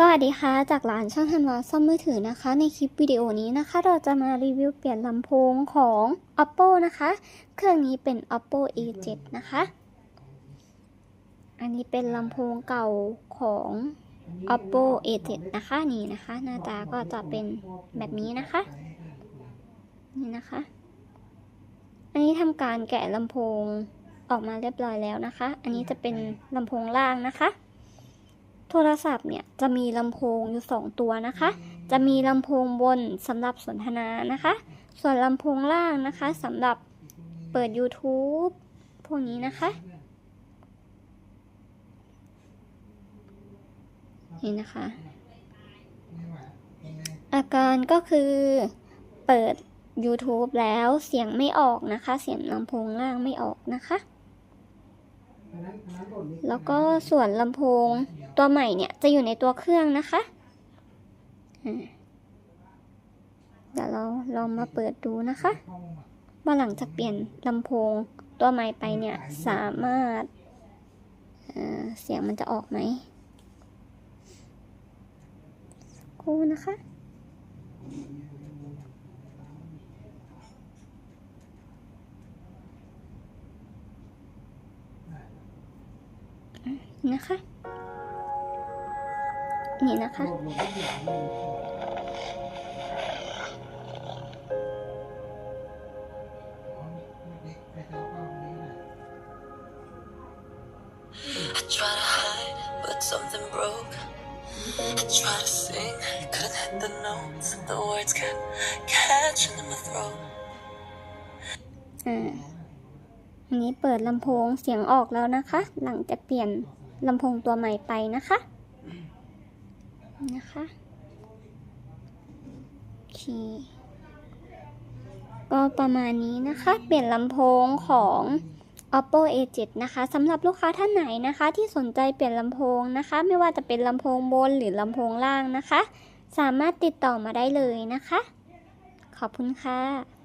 สวัสดีค่ะ จากร้านช่างธันวาซ่อมมือถือนะคะ ในคลิปวิดีโอนี้นะคะ เราจะมารีวิวเปลี่ยนลำโพงของ oppo นะคะ เครื่องนี้เป็น oppo a7 นะคะ อันนี้เป็นลำโพงเก่าของ oppo a7 นะคะนี่นะคะ หน้าตาก็จะเป็นแบบนี้นะคะ นี่นะคะ อันนี้ทำการแกะลำโพงออกมาเรียบร้อยแล้วนะคะ อันนี้จะเป็นลำโพงล่างนะคะ โทรศัพท์เนี่ยจะมีลำโพงอยู่ 2 ตัวนะคะ จะมีลำโพงบนสำหรับสนทนานะคะ ส่วนลำโพงล่างนะคะสำหรับเปิด YouTube พวกนี้นะคะ นี่นะคะ อาการก็คือเปิด YouTube แล้วเสียงไม่ออกนะคะ เสียงลำโพงล่างไม่ออกนะคะ แล้วก็ส่วนลำโพง ตัวใหม่เนี่ยจะอยู่ในตัวเครื่องนะคะเดี๋ยวเราลองมาเปิดดูนะคะว่าหลังจากเปลี่ยนลำโพงตัวใหม่ไปเนี่ยสามารถเสียงมันจะออกไหมกูนะคะ นะคะ นี่นะคะ I try to hide, but something broke. I try to sing, couldn't hit the notes. The words kept catching in my throat. อ่าอันนี้เปิดลำโพงเสียงออกแล้วนะคะ หลังจากเปลี่ยนลำโพงตัวใหม่ไปนะคะ นะคะโอเคก็ประมาณนี้นะคะ เปลี่ยนลำโพงของ oppo a7 นะคะสำหรับลูกค้าท่านไหนนะคะ ที่สนใจเปลี่ยนลำโพงนะคะ ไม่ว่าจะเป็นลำโพงบนหรือลำโพงล่างนะคะ สามารถติดต่อมาได้เลยนะคะ ขอบคุณค่ะ